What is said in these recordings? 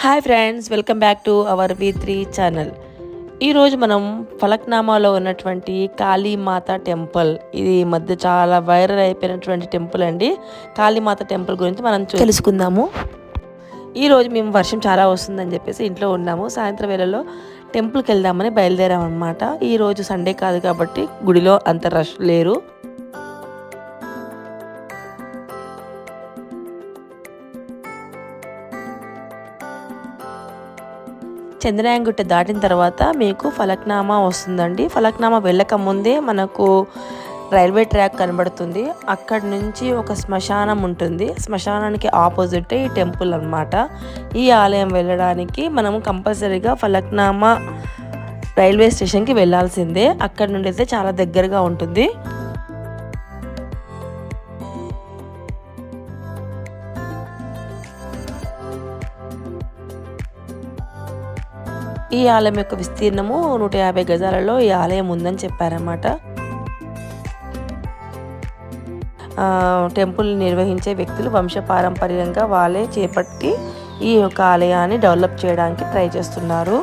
Hi friends welcome back to our V three channel ఈరోజు మనం ఫలక్నామాలో ఉన్నటువంటి కాళీమాత టెంపుల్ ఇది మధ్య చాలా వైరల్ అయిపోయినటువంటి టెంపుల్ అండి. కాళీమాత టెంపుల్ గురించి మనం తెలుసుకుందాము. ఈరోజు మేము వర్షం చాలా వస్తుందని చెప్పేసి ఇంట్లో ఉన్నాము. సాయంత్రం వేళలో టెంపుల్కి వెళ్దామని బయలుదేరాం అనమాట ఈరోజు సండే కాదు కాబట్టి గుడిలో అంత రష్ లేరు. చంద్రయాంగుట్ట దాటిన తర్వాత మీకు ఫలక్నామా వస్తుందండి. ఫలక్నామా వెళ్ళక ముందే మనకు రైల్వే ట్రాక్ కనబడుతుంది. అక్కడ నుంచి ఒక శ్మశానం ఉంటుంది. శ్మశానానికి ఆపోజిట్ ఈ టెంపుల్ అన్నమాట. ఈ ఆలయం వెళ్ళడానికి మనము కంపల్సరీగా ఫలక్నామా రైల్వే స్టేషన్కి వెళ్ళాల్సిందే. అక్కడ నుండి అయితే చాలా దగ్గరగా ఉంటుంది. ఈ ఆలయం యొక్క విస్తీర్ణము నూట యాభై గజాలలో ఈ ఆలయం ఉందని చెప్పారన్నమాట. టెంపుల్ నిర్వహించే వ్యక్తులు వంశపారంపర్యంగా వాళ్ళే చేపట్టి ఈ యొక్క ఆలయాన్ని డెవలప్ చేయడానికి ట్రై చేస్తున్నారు.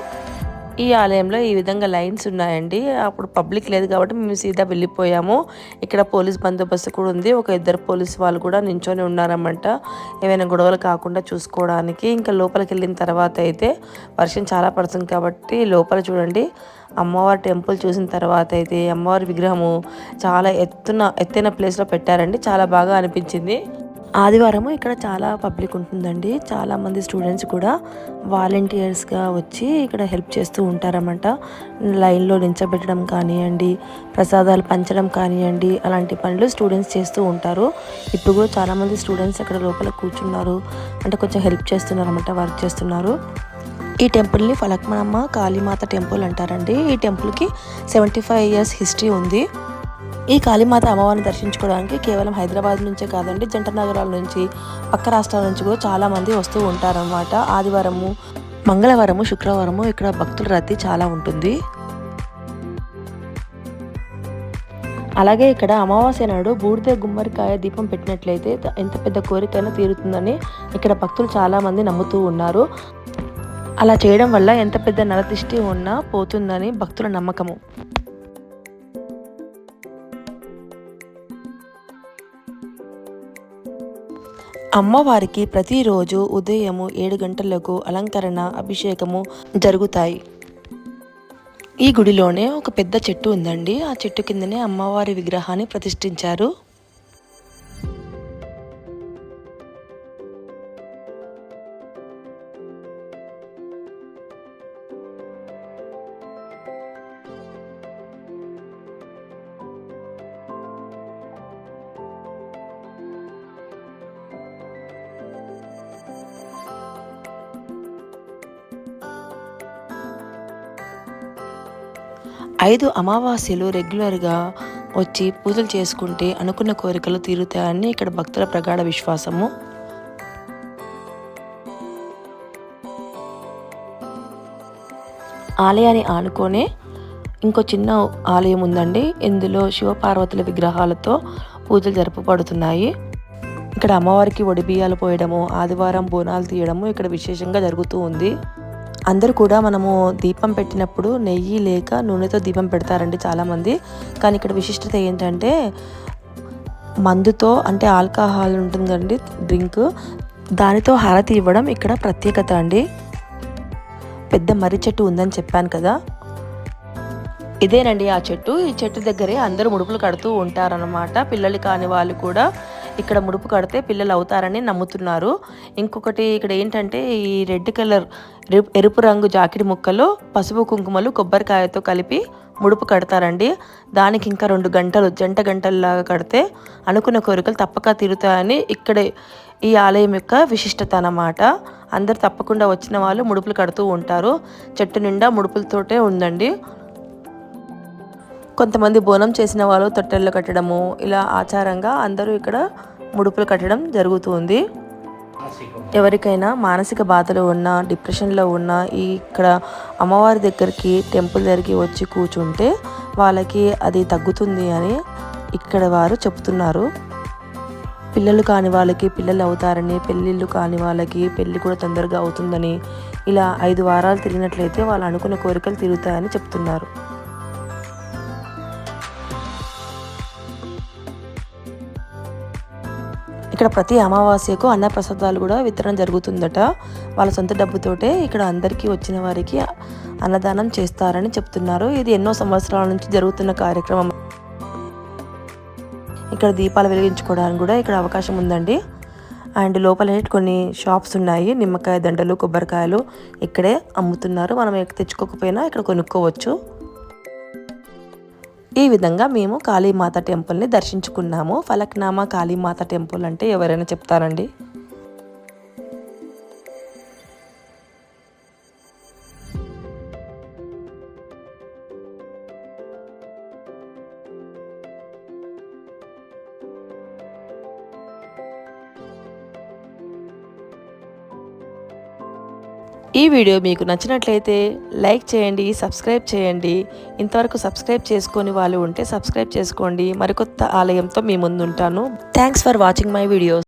ఈ ఆలయంలో ఈ విధంగా లైన్స్ ఉన్నాయండి. అప్పుడు పబ్లిక్ లేదు కాబట్టి మేము సీదా వెళ్ళిపోయాము. ఇక్కడ పోలీస్ బందోబస్తు కూడా ఉంది. ఒక ఇద్దరు పోలీస్ వాళ్ళు కూడా నించొని ఉన్నారన్నమాట. ఏమైనా గొడవలు కాకుండా చూసుకోవడానికి. ఇంకా లోపలికి వెళ్ళిన తర్వాత అయితే వర్షం చాలా పడుతుంది కాబట్టి లోపల చూడండి. అమ్మవారి టెంపుల్ చూసిన తర్వాత అయితే అమ్మవారి విగ్రహము చాలా ఎత్తున ఎత్తైన ప్లేస్లో పెట్టారండి. చాలా బాగా అనిపించింది. ఆదివారము ఇక్కడ చాలా పబ్లిక్ ఉంటుందండి. చాలామంది స్టూడెంట్స్ కూడా వాలంటీర్స్గా వచ్చి ఇక్కడ హెల్ప్ చేస్తూ ఉంటారన్నమాట. లైన్లో నించబెట్టడం కానివ్వండి ప్రసాదాలు పంచడం కానివ్వండి అలాంటి పనులు స్టూడెంట్స్ చేస్తూ ఉంటారు. ఇప్పుడు కూడా చాలామంది స్టూడెంట్స్ అక్కడ లోపల కూర్చున్నారు. అంటే కొంచెం హెల్ప్ చేస్తున్నారు అనమాట వర్క్ చేస్తున్నారు. ఈ టెంపుల్ని ఫలక్మనమ్మ కాళీమాత టెంపుల్ అంటారండి. ఈ టెంపుల్కి సెవెంటీ ఫైవ్ ఇయర్స్ హిస్టరీ ఉంది. ఈ కాళీమాత అమ్మవారిని దర్శించుకోవడానికి కేవలం హైదరాబాద్ నుంచే కాదండి జంట నగరాల నుంచి పక్క రాష్ట్రాల నుంచి కూడా చాలామంది వస్తూ ఉంటారనమాట ఆదివారము మంగళవారము శుక్రవారము ఇక్కడ భక్తుల రద్దీ చాలా ఉంటుంది. అలాగే ఇక్కడ అమావాస్య నాడు బూడిద గుమ్మడికాయ దీపం పెట్టినట్లయితే ఎంత పెద్ద కోరికైనా తీరుతుందని ఇక్కడ భక్తులు చాలామంది నమ్ముతూ ఉన్నారు. అలా చేయడం వల్ల ఎంత పెద్ద నరదిష్టి ఉన్నా పోతుందని భక్తుల నమ్మకము. అమ్మవారికి ప్రతిరోజు ఉదయము ఏడు గంటలకు అలంకరణ అభిషేకము జరుగుతాయి. ఈ గుడిలోనే ఒక పెద్ద చెట్టు ఉందండి. ఆ చెట్టు కిందనే అమ్మవారి విగ్రహాన్ని ప్రతిష్ఠించారు. ఐదు అమావాస్యలు రెగ్యులర్గా వచ్చి పూజలు చేసుకుంటే అనుకున్న కోరికలు తీరుతాయని ఇక్కడ భక్తుల ప్రగాఢ విశ్వాసము. ఆలయాన్ని ఆనుకొనే ఇంకో చిన్న ఆలయం ఉందండి. ఇందులో శివపార్వతుల విగ్రహాలతో పూజలు జరపబడుతున్నాయి ఇక్కడ అమ్మవారికి ఒడిబియ్యాలు పోయడము ఆదివారం బోనాలు తీయడము ఇక్కడ విశేషంగా జరుగుతూ ఉంది. అందరూ కూడా మనము దీపం పెట్టినప్పుడు నెయ్యి లేక నూనెతో దీపం పెడతారండి చాలామంది. కానీ ఇక్కడ విశిష్టత ఏంటంటే మందుతో అంటే ఆల్కహాల్ ఉంటుందండి డ్రింక్. దానితో హారతి ఇవ్వడం ఇక్కడ ప్రత్యేకత అండి. పెద్ద మర్రి చెట్టు ఉందని చెప్పాను కదా. ఇదేనండి ఆ చెట్టు. ఈ చెట్టు దగ్గరే అందరూ ముడుపులు కడుతూ ఉంటారన్నమాట. పిల్లలు కాని వాళ్ళు కూడా ఇక్కడ ముడుపు కడితే పిల్లలు అవుతారని నమ్ముతున్నారు. ఇంకొకటి ఇక్కడ ఏంటంటే ఈ రెడ్ కలర్ ఎరుపు- ఎరుపు రంగు జాకెట్ ముక్కలు పసుపు కుంకుమలు కొబ్బరికాయతో కలిపి ముడుపు కడతారండి. దానికి ఇంకా రెండు గంటలు జంట గంటల్లాగా కడితే అనుకున్న కోరికలు తప్పక తీరుతాయని ఇక్కడే ఈ ఆలయం యొక్క విశిష్టత అన్నమాట. అందరు తప్పకుండా వచ్చిన వాళ్ళు ముడుపులు కడుతూ ఉంటారు. చెట్టు నిండా ముడుపులతోటే ఉందండి. కొంతమంది బోనం చేసిన వాళ్ళు తొట్టెల్లో కట్టడము ఇలా ఆచారంగా అందరూ ఇక్కడ ముడుపులు కట్టడం జరుగుతుంది ఎవరికైనా మానసిక బాధలు ఉన్నా డిప్రెషన్లో ఉన్నా ఈ ఇక్కడ అమ్మవారి దగ్గరికి టెంపుల్ దగ్గరికి వచ్చి కూర్చుంటే వాళ్ళకి అది తగ్గుతుంది అని ఇక్కడ వారు చెప్తున్నారు. పిల్లలు కాని వాళ్ళకి పిల్లలు అవుతారని పెళ్ళిళ్ళు కాని వాళ్ళకి పెళ్ళి కూడా తొందరగా అవుతుందని ఇలా ఐదు వారాలు తిరిగినట్లయితే వాళ్ళు అనుకున్న కోరికలు తిరుగుతాయని చెప్తున్నారు. ఇక్కడ ప్రతి అమావాస్యకు అన్నప్రసాదాలు కూడా వితరణ జరుగుతుందట. వాళ్ళ సొంత డబ్బుతోటే ఇక్కడ అందరికీ వచ్చిన వారికి అన్నదానం చేస్తారని చెప్తున్నారు. ఇది ఎన్నో సంవత్సరాల నుంచి జరుగుతున్న కార్యక్రమం. ఇక్కడ దీపాలు వెలిగించుకోవడానికి కూడా ఇక్కడ అవకాశం ఉందండి. అండ్ లోపల కొన్ని షాప్స్ ఉన్నాయి. నిమ్మకాయ దండలు కొబ్బరికాయలు ఇక్కడే అమ్ముతున్నారు. మనం తెచ్చుకోకపోయినా ఇక్కడ కొనుక్కోవచ్చు. ఈ విధంగా మేము కాళీమాత టెంపుల్ని దర్శించుకున్నాము. ఫలక్నామా కాళీమాత టెంపుల్ అంటే ఎవరైనా చెప్తారండి? ఈ వీడియో మీకు నచ్చినట్లయితే లైక్ చేయండి సబ్స్క్రైబ్ చేయండి. ఇంతవరకు సబ్స్క్రైబ్ చేసుకొని వాళ్ళు ఉంటే సబ్స్క్రైబ్ చేసుకోండి. మరికొత్త ఆలయంతో మీ ముందుంటాను. Thanks for watching my videos